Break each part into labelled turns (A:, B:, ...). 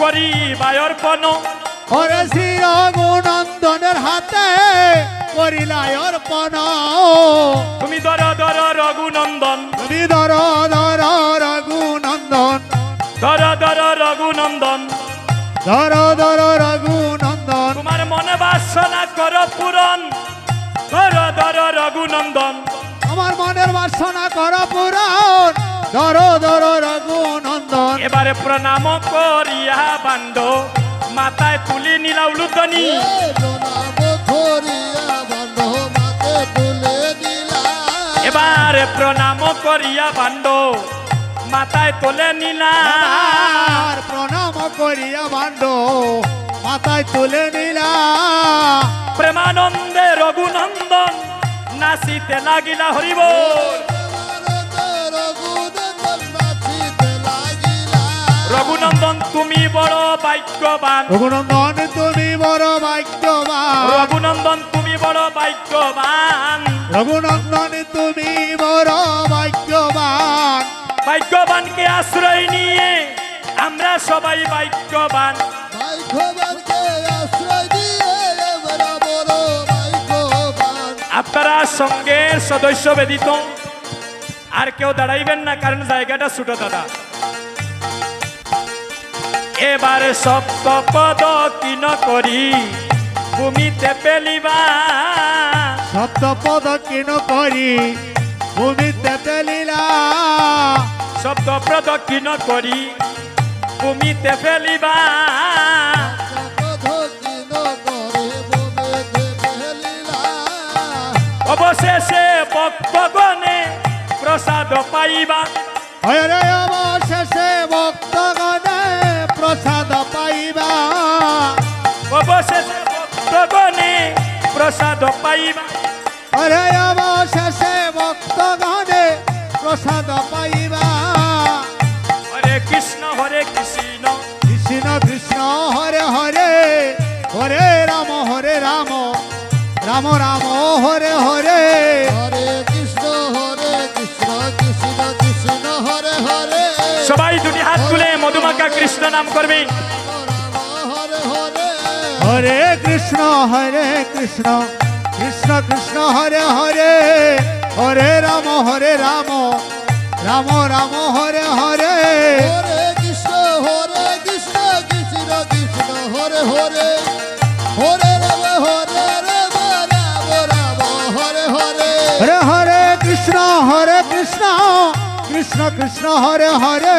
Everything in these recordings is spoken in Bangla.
A: করি বায়র্পণ
B: ওরে শ্রী রঘুনন্দনের হাতে করিলাই অর্পণ
A: তুমি দর দর রঘুনন্দন
B: তুমি দর দর রঘুনন্দন
A: দর দর রঘুনন্দন
B: দর দর রঘুনন্দন
A: তোমার মনে বাসনা কর পূরণ দর দর রঘুনন্দন
B: আমার মনের বাসনা কর পূরণ ধরো ধরো রঘুনন্দন
A: এবারে প্রণাম করিয়া বান্ড মাথায় তুলে নিলা উলুতনি এবারে প্রণাম করিয়া বান্ড মাথায় তোলে নিলা
B: প্রণাম করিয়া বান্ড মাথায় তুলে নিলা
A: প্রেমানন্দে রঘুনন্দন নাচিতে লাগিলা হরিবল তুমি বড় বাক্যবান
B: রঘুনন্দন তুমি বড় ভাগ্যবান
A: রঘুনন্দন তুমি বড় বাক্যবান
B: রঘুনন্দন তুমি বড় ভাগ্যবান
A: বাক্যবানকে আশ্রয় নিয়ে আমরা সবাই বাক্যবান আপনারা সঙ্গের সদস্য বেদিত আর কেউ দাঁড়াইবেন না কারণ জায়গাটা ছোট দাদা এবারে সব কপদ কিন করি ভূমিতে পেলিবা
B: সপ্ত সপ্তপদ কিন করি ভূমিতে পেলিলা
A: সপ্ত শব্দ প্রদক্ষিণ করি ভূমিতে পেলিবা অবশেষে ভক্তগণে প্রসাদ পাইবা
B: অবশেষে ভক্তগণে প্রসাদ পাইবা
A: অবশেষে ভক্তগণে প্রসাদ পাইবা
B: অরে অবশেষে ভক্তগণে প্রসাদ প্রণাম করবি হরে কৃষ্ণ হরে কৃষ্ণ কৃষ্ণ কৃষ্ণ হরে হরে হরে রাম হরে রাম রাম রাম হরে কৃষ্ণ হরে কৃষ্ণ কৃষ্ণ কৃষ্ণ হরে হরে হরে রাম হরে রাম রাম রাম হরে হরে হরে হরে কৃষ্ণ হরে কৃষ্ণ কৃষ্ণ কৃষ্ণ হরে হরে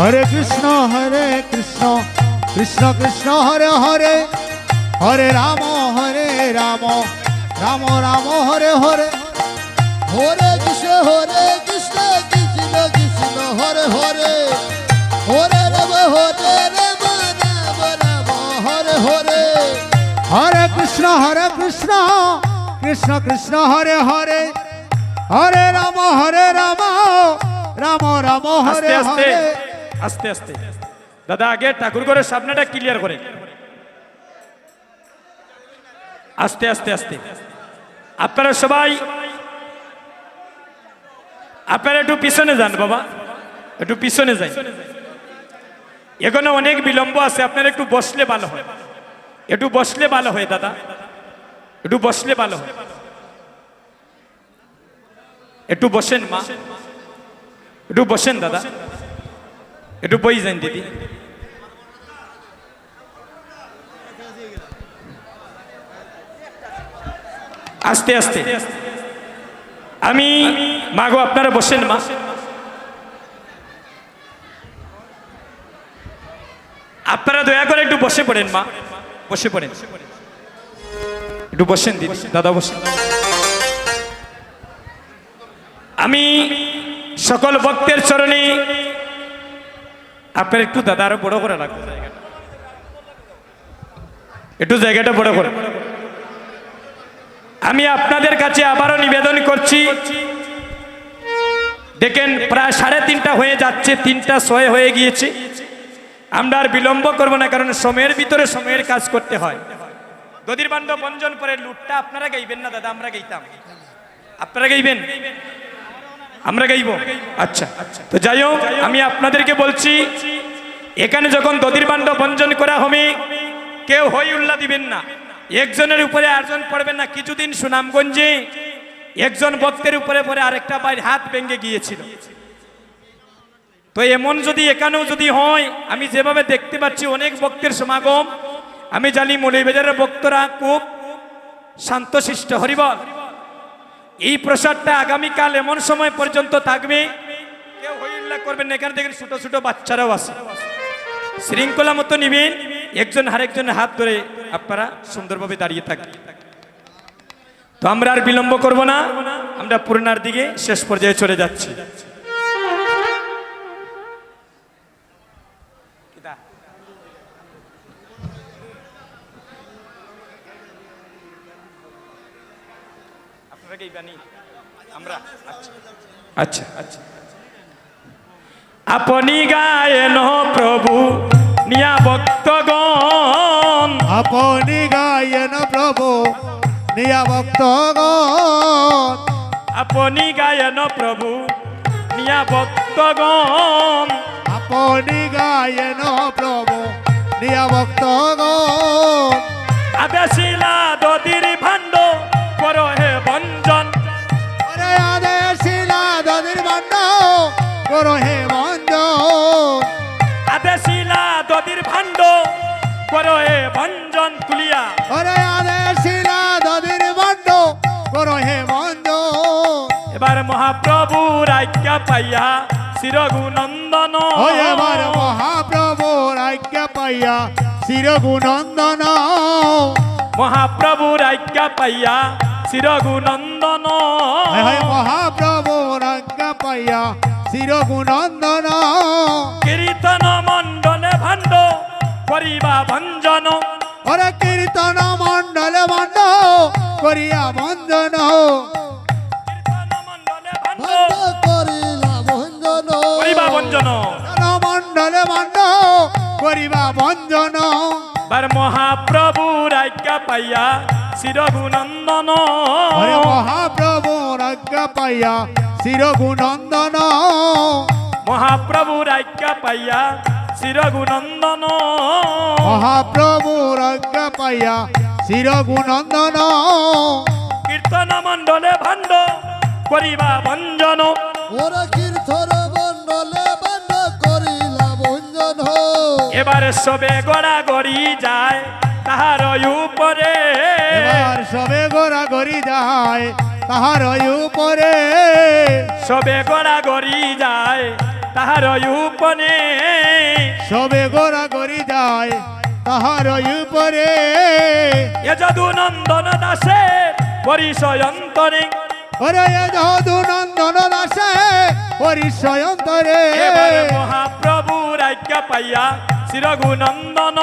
B: হরে কৃষ্ণ হরে কৃষ্ণ কৃষ্ণ কৃষ্ণ হরে হরে হরে রাম হরে রাম রাম রাম হরে হরে হরে কৃষ্ণ হরে কৃষ্ণ কৃষ্ণ কৃষ্ণ হরে হরে হরে রব হরে রব রাম রাম হরে হরে হরে কৃষ্ণ হরে কৃষ্ণ কৃষ্ণ কৃষ্ণ হরে হরে হরে রাম হরে রাম রাম রাম হরে হরে
A: আস্তে আস্তে দাদা আগে ঠাকুর করে সামনেটা ক্লিয়ার করে আস্তে আস্তে আস্তে আপনারা সবাই আপনারা একটু পিছনে যান বাবা একটু পিছনে যাই এখানে অনেক বিলম্ব আছে আপনারা একটু বসলে ভালো হয় একটু বসলে ভালো হয় দাদা একটু বসলে ভালো হয় একটু বসেন মা একটু বসেন দাদা একটু বই যান দিদি আস্তে আস্তে আমি মাগো আপনারা বসেন মা আপনারা দয়া করে একটু বসে পড়েন মা বসে পড়েন একটু বসেন দিদি দাদা বসেন আমি সকল ভক্তের চরণে আপনার একটু দাদা আরো বড় করে লাগবে একটু জায়গাটা বড় করে আমি আপনাদের কাছে আবারও নিবেদন করছি দেখেন প্রায় সাড়ে তিনটা হয়ে যাচ্ছে তিনটা ছয় হয়ে গিয়েছে আমরা আর বিলম্ব করবো না কারণ সময়ের ভিতরে সময়ের কাজ করতে হয় দদির বান্ধব বঞ্জন পরে লুটটা আপনারা গাইবেন না দাদা আমরা গাইতাম আপনারা গাইবেন আমরা গাইব আচ্ছা তো যাই হোক আমি আপনাদেরকে বলছি এখানে যখন দদির বান্ড বঞ্জন করা হবে কেউ হই উল্লা দিবেন না একজনের উপরে আরজন পড়বেন না কিছুদিন সুনামগঞ্জে একজন ভক্তের উপরে পরে আরেকটা বাইর হাত ভেঙে গিয়েছিল তো এমন যদি এখানেও যদি হয় আমি যেভাবে দেখতে পাচ্ছি অনেক বক্তের সমাগম আমি জানি মলিবাজারের বক্তরা খুব শান্তশিষ্ট হরিবল এই প্রসাদটা আগামীকাল এমন সময় পর্যন্ত থাকবে কেউ হইল্লা করবেন না এখানে দেখেন ছোটো ছোটো বাচ্চারাও আছে শৃঙ্খলা মতো নিবেন একজন আরেকজনের হাত ধরে আপনারা সুন্দরভাবে দাঁড়িয়ে থাকবেন তো আমরা আর বিলম্ব করব না আমরা পূর্ণার দিকে শেষ পর্যায়ে চলে যাচ্ছি যাচ্ছি থেকেই বানি আমরা আচ্ছা। আচ্ছা, আচ্ছা। আপনি গায়েন প্রভু নিয়া ভক্ত গণ
B: আপনি গায়েন প্রভু নিয়া ভক্ত গণ
A: আপনি গায়েন প্রভু নিয়া ভক্ত গণ
B: আপনি গায়েন প্রভু নিয়া ভক্ত গণ
A: শিলা দদিরি
B: করহে বন্ধ
A: আদে শিলা দদির ভাণ্ড করহে ভঞ্জন তুলিয়া
B: ওরে আদে শিলা দদির ভাণ্ড করহে বন্ধ
A: এবার মহাপ্রভু রাজ্ঞা পাইয়া শিরগু নন্দন
B: এবার মহাপ্রভু রাজ্ঞা পাইয়া শিরগু নন্দন
A: মহাপ্রভু রাজ্ঞা পাইয়া শিরগু নন্দন
B: মহাপ্রভু রাজ্ঞা পাইয়া শিরগুনন্দন
A: কীর্তন মণ্ডলে ভণ্ড করিবা ভঞ্জন
B: ওরে কীর্তন মণ্ডলে ভণ্ড করিয়া ভঞ্জন
A: করিবা ভঞ্জন
B: করিবা ভঞ্জন
A: বার পাইয়া শিরঘুনন্দন
B: হরে মহাপ্রভু রাজ্ঞা পাইয়া শিরঘুনন্দন
A: মহাপ্রভু রাজ্ঞা পাইয়া শিরঘুনন্দন
B: মহাপ্রভু রাজ্ঞা পাইয়া শিরঘুনন্দন
A: কীর্তন মণ্ডলে ভণ্ড করিবা ভঞ্জন
B: ওরা কীর্তন মণ্ডলে ভাণ্ড করিলা ভঞ্জন
A: এবারে সবে গড়া গড়ি যায় তাহার উপরে
B: এবার সবে গোড়া গড়ি যায় তাহার উপরে
A: সবে গোড়া গড়ি যায় তাহার উপরে
B: সবে গোড়া গড়ি যায় তাহার উপরে
A: এ যদু নন্দন দাসে পরিষয়ন্তরে
B: ওরে এ যদু নন্দন দাসে পরিষয়ন্তরে
A: মহাপ্রভু ঐক্য পাইয়া শিরগুনন্দন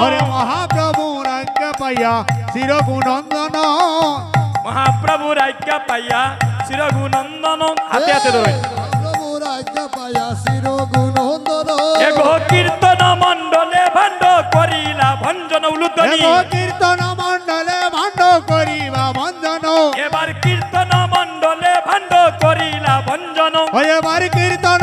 B: হরে মহাপ্রভুর ঐক্য পাইয়া শিরগুনন্দন
A: মহাপ্রভুর ঐক্য পাইয়া শিরগুনন্দন হাতে হাতে ধরে
B: মহাপ্রভুর ঐক্য পাইয়া শিরগুনন্দন
A: এগো কীর্তন মণ্ডলে ভাণ্ড করিলা ভঞ্জন উলুদনি এগো
B: কীর্তন মণ্ডলে ভাণ্ড করিবা ভঞ্জন
A: এবার কীর্তন মণ্ডলে ভাণ্ড করিলা ভঞ্জন
B: এবার কীর্তন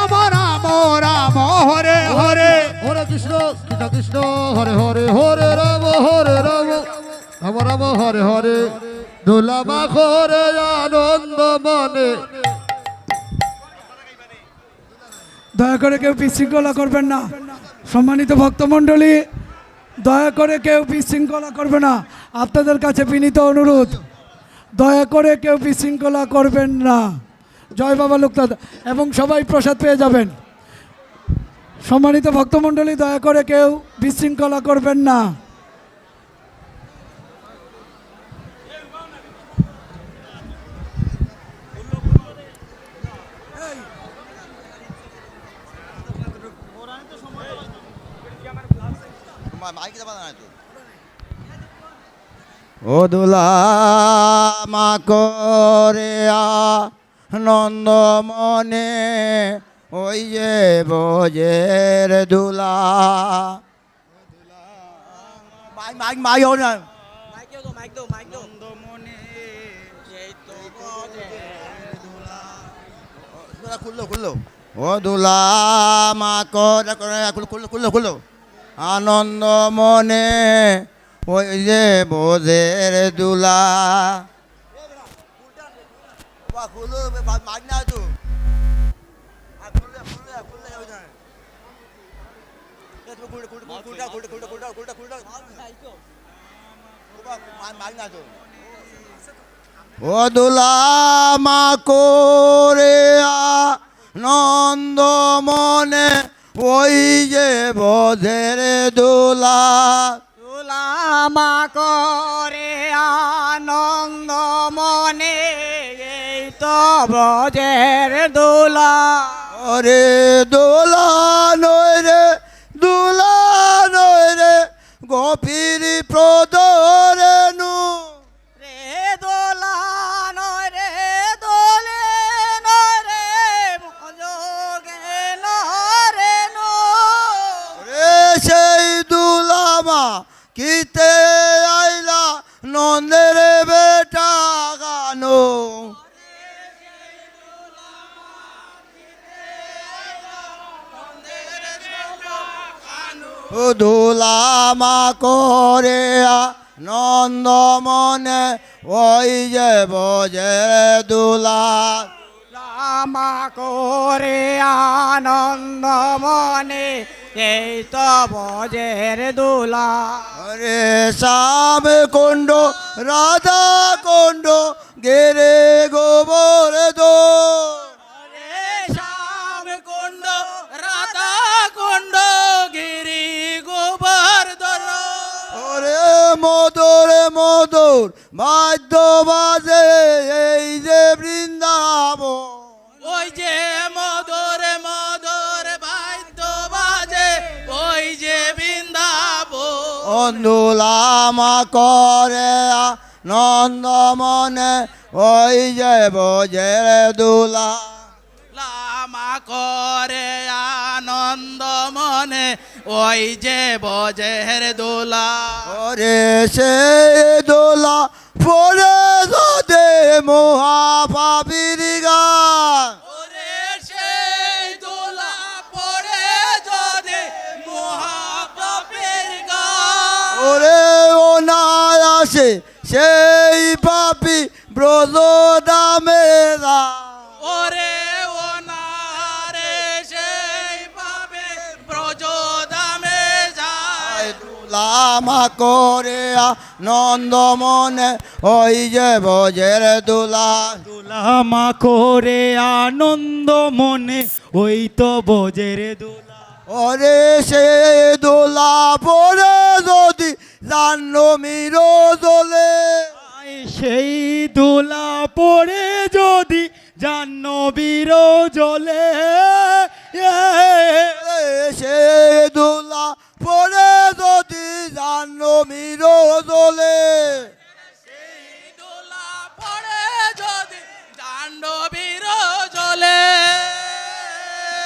B: রাধা কৃষ্ণ হরে হরে হরে রাম হরে রাম রাম রাম হরে হরে দোলামা করে আনন্দ মনে
A: দয়া করে কেউ বিশৃঙ্খলা করবেন না সম্মানিত ভক্তমণ্ডলী দয়া করে কেউ বিশৃঙ্খলা করবে না আপনাদের কাছে বিনীত অনুরোধ দয়া করে কেউ বিশৃঙ্খলা করবেন না জয় বাবা লোকনাথ এবং সবাই প্রসাদ পেয়ে যাবেন সম্মানিত ভক্তমণ্ডলী দয়া করে কেউ বিশৃঙ্খলা করবেন না
B: ও দুলা মা করে আনন্দ মনে ওই যে দুলা
A: মাইক মাইক মাইক হো না মাইক দাও মাইক খুললো খুললো
B: ও দুলা মা খুললো খুললো খুললো আনন্দ মনে ওই যে বোজের দুলা খুলো মাইক না তো বদলামা করে নন্দ মনে ওই যে বোধের দোলা
C: দুলামা করে আনন্দ মনে এই তো ব্রজের দোলা
B: রে দোলা নয় রে গোপীর প্রদরেনু
C: রে দোলানো রে দোলে নরে রে মজোগে নরে নো
B: রে সেই দুলামা কিতে আইলা নন্দের বেটা গানো দোলা ক্ষমা করে নন্দ মনে ওই যে বজে দুলা
C: ক্ষমা করে আনন্দ মনে এই তো বজের দুলা
B: রে শ্যাম কুণ্ড রাধা কুণ্ড গেরে গোবর দোল মধুর মাধ্য বাজে এই যে বৃন্দাব
C: ওই যে মধুর মধুর বাদ্য বাজে ওই যে বৃন্দাব
B: অন্ধুলামা করে নন্দ মনে ওই যে বজের দুলা
C: লামা করে আ আনন্দ মনে ওই যে বজের দোলা
B: ওরে সে দোলা পরে দে মোহা পাবির গা ওরে ও না আসে সে আমা করে নন্দ মনে ওই যে বজের দুলা
C: দুলা মা করে আনন্দ মনে ওই তো বজের দুলা
B: ওরে সে দোলা পরে যদি জাহ্নবীর দোলে
C: সেই দোলা পরে যদি জাহ্নবীর জলে
B: সে দোলা পরে যদি জানো মিরো দোলে